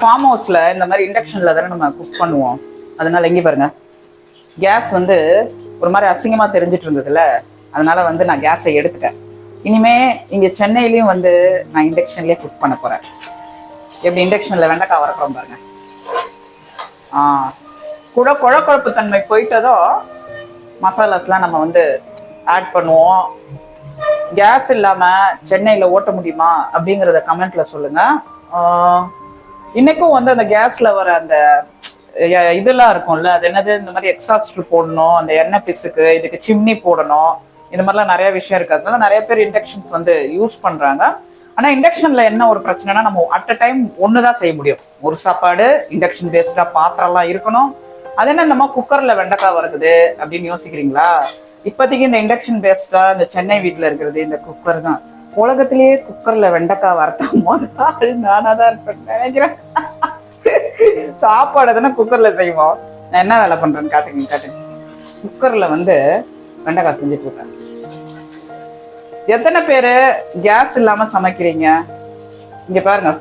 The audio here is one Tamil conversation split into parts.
ஃபார்ம் ஹவுஸில் இந்த மாதிரி இண்டக்ஷனில் தானே நம்ம குக் பண்ணுவோம். அதனால எங்கே பாருங்க. கேஸ் வந்து ஒரு மாதிரி அசிங்கமாக தெரிஞ்சிட்டு இருந்ததுல அதனால வந்து நான் கேஸை எடுத்துட்டேன். இனிமே இங்கே சென்னையிலையும் வந்து நான் இண்டக்ஷன்லேயே குக் பண்ண போகிறேன் எப்படி இண்டக்ஷனில் வெண்டைக்காய் வரக்குறோம் பாருங்க. ஆ கூட குழ குழப்பு தன்மை போயிட்டதோ மசாலாஸ்லாம் நம்ம வந்து ஆட் பண்ணுவோம். கேஸ் இல்லாமல் சென்னையில் ஓட்ட முடியுமா அப்படிங்கிறத கமெண்ட்ல சொல்லுங்கள் இன்னைக்கும் வந்து அந்த கேஸ்ல வர அந்த இதெல்லாம் இருக்கும்ல அது என்னது இந்த மாதிரி எக்ஸாஸ்ட் போடணும் அந்த எண்ணெய் பிசுக்கு இதுக்கு சிம்னி போடணும் இந்த மாதிரிலாம் நிறைய விஷயம் இருக்கு. அதனால நிறைய பேர் இண்டக்ஷன்ஸ் வந்து யூஸ் பண்றாங்க. ஆனா இண்டக்ஷன்ல என்ன ஒரு பிரச்சனைனா நம்ம அட் அ டைம் ஒண்ணுதான் செய்ய முடியும். ஒரு சாப்பாடு இண்டக்ஷன் பேஸ்டா பாத்திரம்லாம் இருக்கணும். அது என்ன இந்த மாதிரி குக்கர்ல வெண்டைக்காய் வருது அப்படின்னு யோசிக்கிறீங்களா? இப்போதைக்கு இந்த இண்டக்ஷன் பேஸ்டா இந்த சென்னை வீட்ல இருக்கிறது இந்த குக்கர் தான் உலகத்திலேயே குக்கர்ல வெண்டைக்காய் வறுத்தும் போது அது நானா தான் இருப்பேன் நினைக்கிறேன். சாப்பாடு தானே குக்கர்ல செய்வோம். நான் என்ன வேலை பண்றேன்னு காட்டுங்க காட்டுங்க. குக்கர்ல வந்து வெண்டைக்காய் செஞ்சுட்டு இருக்கேன் எத்தனை பேர் கேஸ் இல்லாம சமைக்கிறீங்க? இங்க பாருங்க.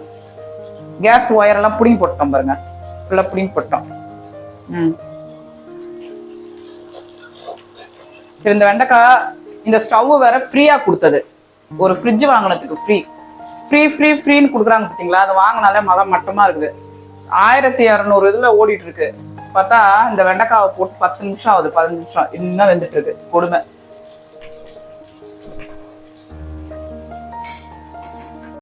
கேஸ் ஒயரெல்லாம் புடிங்கி போட்டோம் பாருங்க. ஃபுல்லாக புடிங்கி போட்டோம். ம். இந்த வெண்டைக்காய் இந்த ஸ்டவ் வேற ஃப்ரீயாக கொடுத்தது. ஒரு ஃப்ரிட்ஜ் வாங்கினதுக்கு ஃப்ரீ ஃப்ரீ ஃப்ரீ ஃப்ரீன்னு கொடுக்குறாங்க பார்த்தீங்களா? அதை வாங்கினாலே மதம் மட்டமா இருக்குது? ஆயிரத்தி இரநூறு இதுல ஓடிட்டு இருக்கு. பார்த்தா இந்த வெண்டைக்காவை போட்டு பத்து நிமிஷம் ஆகுது பதினஞ்சு நிமிஷம். இன்னும் வெந்துட்டு இருக்கு. கொடுமை.